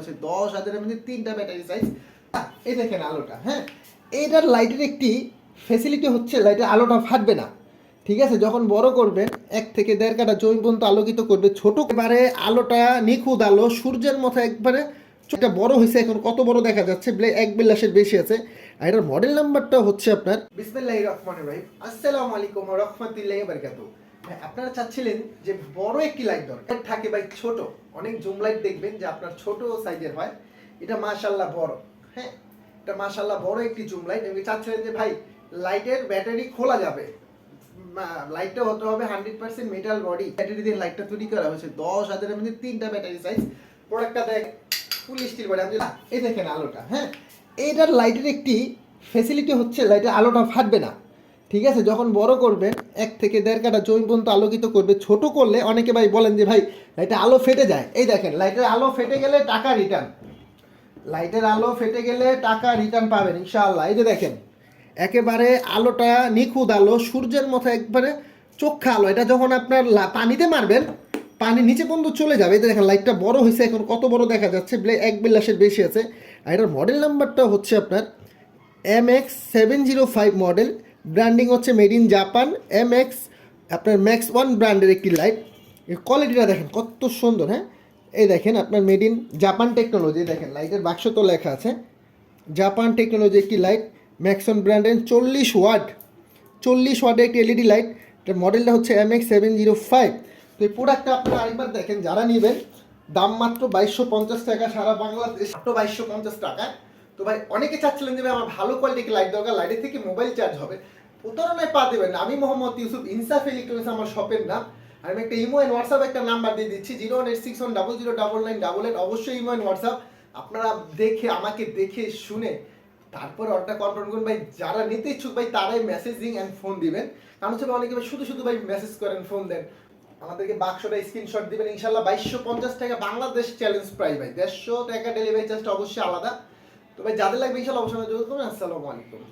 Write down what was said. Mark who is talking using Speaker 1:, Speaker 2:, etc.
Speaker 1: হয়েছে, দশ হাজারের মধ্যে তিনটা ব্যাটারি সাইজ এই দেখেন আলোটা হ্যাঁ? এইটার লাইটের একটি ফেসিলিটি হচ্ছে লাইটের আলোটা ফাটবে না। ঠিক আছে? যখন বড় করবেন, এক থেকে দেড় কাটা জমি পর্যন্ত আলোকিত করবে। ছোট এবারে আলোটা নিখুঁত আলো, সূর্যের মতো একবারে এটা বড় হয়েছে, এখন কত বড় দেখা যাচ্ছে? এক বিলাসের বেশি আছে। আর এটার মডেল নাম্বারটা হচ্ছে আপনার বিসমিল্লাহির রহমানির রহিম। আসসালামু আলাইকুম ওয়া রাহমাতুল্লাহি ওয়া বারাকাতুহু। আপনারা চাচ্ছিলেন যে বড় একটি লাইট দরকার। থাকে ভাই ছোট। অনেক জুম লাইট দেখবেন যে আপনার ছোট সাইজের হয়। এটা মাশাআল্লাহ বড়। হ্যাঁ এটা মাশাআল্লাহ বড় একটি জুম লাইট এবং চাচ্ছিলেন যে ভাই লাইটের ব্যাটারি খোলা যাবে। লাইটটা হতে হবে hundred percent metal body battery দিয়ে লাইটটা তৈরি করা হয়েছে। দশ হাজারের মধ্যে তিনটা ব্যাটারি সাইজ প্রোডাক্টটা দেখ ফুল স্টিল বডি আমি এই দেখেন আলোটা। হ্যাঁ এইটার লাইটের একটি ফেসিলিটি হচ্ছে লাইটের আলোটা ফাটবে না। ঠিক আছে, যখন বড় করবেন এক থেকে দেড় কাটা জমি পর্যন্ত আলোকিত করবে, ছোট করলে অনেকে ভাই বলেন যে ভাই, লাইটের আলো ফেটে যায়। এই দেখেন, লাইটের আলো ফেটে গেলে টাকা রিটার্ন লাইটের আলো ফেটে গেলে টাকা রিটার্ন পাবেন, ইনশাআল্লাহ। এই যে দেখেন, একেবারে আলোটা নিখুঁত আলো, সূর্যের মতো একবারে চোখা আলো। এটা যখন আপনার পানিতে মারবেন, পানি নিচে পর্যন্ত চলে যাবে। এই দেখেন, লাইটটা বড় হয়েছে, এখন কত বড় দেখা যাচ্ছে এক বিলাসের বেশি আছে। আর এটার মডেল নাম্বারটা হচ্ছে আপনার M X seven zero five model branding হচ্ছে made in Japan M X আপনার ম্যাক্স ওয়ান ব্র্যান্ডের একটি লাইটের কোয়ালিটিটা দেখেন, কত সুন্দর হ্যাঁ? এই দেখেন, আপনার মেড ইন জাপান টেকনোলজি দেখেন লাইটের বাক্স তো লেখা আছে। জাপান টেকনোলজি একটি লাইট ম্যাক্সন ব্র্যান্ডের চল্লিশ ওয়াট, চল্লিশ ওয়াটের একটি এলইডি লাইট এটার মডেলটা হচ্ছে M X seven zero five তো এই প্রোডাক্টটা আপনারা আরেকবার দেখেন, যারা নেবেন, দাম মাত্র বাইশশো পঞ্চাশ টাকা, সারা বাংলাদেশ বাইশশো পঞ্চাশ টাকা। তো ভাই, অনেকে চাচ্ছিলেন যে আমার ভালো কোয়ালিটির লাইট দরকার লাইটের থেকে মোবাইল চার্জ হবে। প্রতারণায় পা দেবেন আমি মোহাম্মদ ইউসুফ ইনসাফ ইলেকট্রনিক্স আমার শপের নাম। আমি একটা ইমো অ্যান্ড হোয়াটসঅ্যাপ একটা নাম্বার দিয়ে দিচ্ছি zero one eight six one double zero double nine double eight অবশ্যই ইমো অ্যান্ড হোয়াটসঅ্যাপ আপনারা দেখে, আমাকে দেখে শুনে তারপর অর্ডার কনফার্ম করুন। ভাই, যারা নিতে ইচ্ছুক, ভাই, তারাই মেসেজিং অ্যান্ড ফোন দিবেন। কারণ হচ্ছে অনেকে শুধু শুধু ভাই মেসেজ করেন ফোন দেন। আমাদেরকে বাক্সটা স্ক্রিনশট দিবেন। ইনশাল্লাহ বাইশশো পঞ্চাশ টাকা বাংলাদেশ চ্যালেঞ্জ প্রাইস ভাই। দেড়শো টাকা ডেলিভারি চার্জটা অবশ্যই আলাদা। তো ভাই যাদের লাগবে ইনশাল্লাহ অবশ্যই যোগাযোগ করুন আসসালামু আলাইকুম।